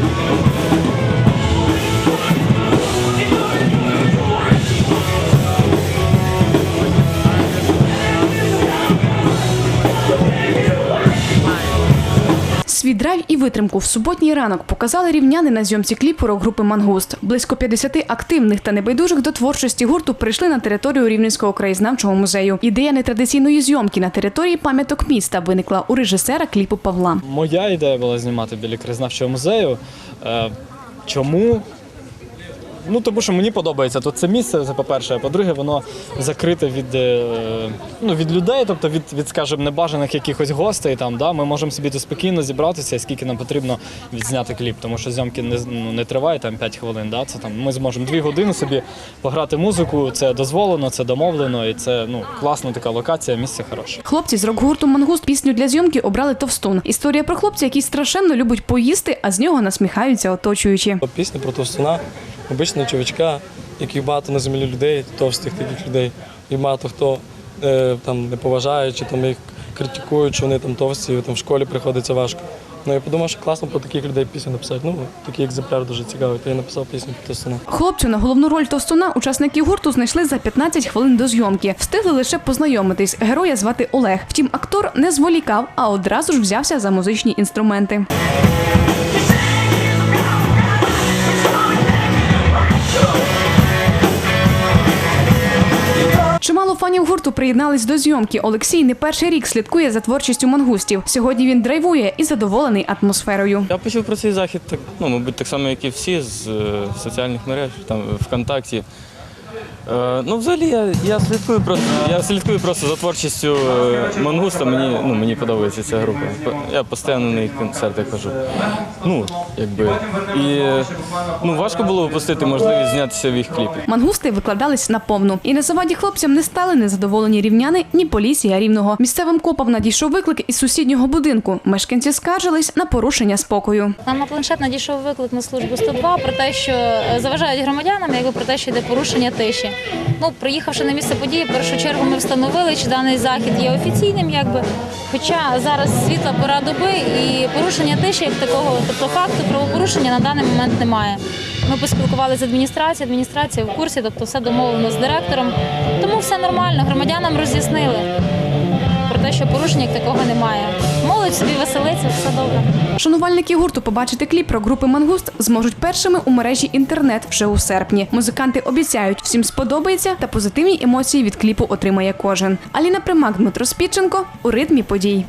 Bye. Свій драйв і витримку в суботній ранок показали рівняни на зйомці кліпу рок-групи Мангуст. Близько 50 активних та небайдужих до творчості гурту прийшли на територію Рівненського краєзнавчого музею. Ідея нетрадиційної зйомки на території пам'яток міста виникла у режисера кліпу Павла. Моя ідея була знімати біля краєзнавчого музею. Е, Чому? Ну, тому що мені подобається тут це місце, це по-перше, а по-друге, воно закрите від, е, ну, від людей, тобто від, від, скажімо, небажаних якихось гостей. Там, да? Ми можемо собі тут спокійно зібратися, скільки нам потрібно відзняти кліп, тому що зйомки не, ну, не триває там 5 хвилин. Да? Це, там, ми зможемо 2 години собі пограти музику, це дозволено, це домовлено, і це ну, класна така локація, місце хороше. Хлопці з рок-гурту Мангуст пісню для зйомки обрали Товстун. Історія про хлопця, який страшенно любить поїсти, а з нього насміхаються оточуючі. Пісня про товстуна, обичного чувачка, яких багато на землі людей, товстих таких людей, і багато хто е, там не поважає, чи там їх критикують, що вони там товсті, там в школі приходиться важко. Ну я подумав, що класно про таких людей пісню написати. Ну, такий екземпляр дуже цікавий, то я написав пісню про товстуна. Хлопцю на головну роль Товстуна учасники гурту знайшли за 15 хвилин до зйомки. Встигли лише познайомитись. Героя звати Олег. Втім, актор не зволікав, а одразу ж взявся за музичні інструменти. Чимало фанів гурту приєднались до зйомки. Олексій не перший рік слідкує за творчістю мангустів. Сьогодні він драйвує і задоволений атмосферою. Я почув про цей захід, так, ну, мабуть, так само, як і всі з е, соціальних мереж, там ВКонтакті. Е, ну, взагалі, я, я слідкую просто, я слідкую просто за творчістю е, Мангуста. Мені, ну, мені подобається ця група. Я постійно на їх концерти хожу. Ну, якби. І е, ну, важко було випустити можливість знятися в їх кліпі. Мангусти викладались наповну. І на заваді хлопцям не стали незадоволені рівняни, ні поліція рівного. Місцевим копам надійшов виклик із сусіднього будинку. Мешканці скаржились на порушення спокою. Нам на планшет надійшов виклик на службу 102 про те, що е, заважають громадянам, якби про те, що йде порушення тиші. Ну, приїхавши на місце події, в першу чергу ми встановили, чи даний захід є офіційним, якби. Хоча зараз світла пора доби і порушення тиші як такого, тобто факту правопорушення на даний момент немає. Ми поспілкувалися з адміністрацією, адміністрація в курсі, тобто все домовлено з директором. Тому все нормально, громадянам роз'яснили про те, що порушення як такого немає. Молодь собі веселиться, все добре. Шанувальники гурту побачити кліп про групи Мангуст зможуть першими у мережі інтернет вже у серпні. Музиканти обіцяють, всім сподобається та позитивні емоції від кліпу отримає кожен. Аліна Примак, Дмитро Спідченко у ритмі подій.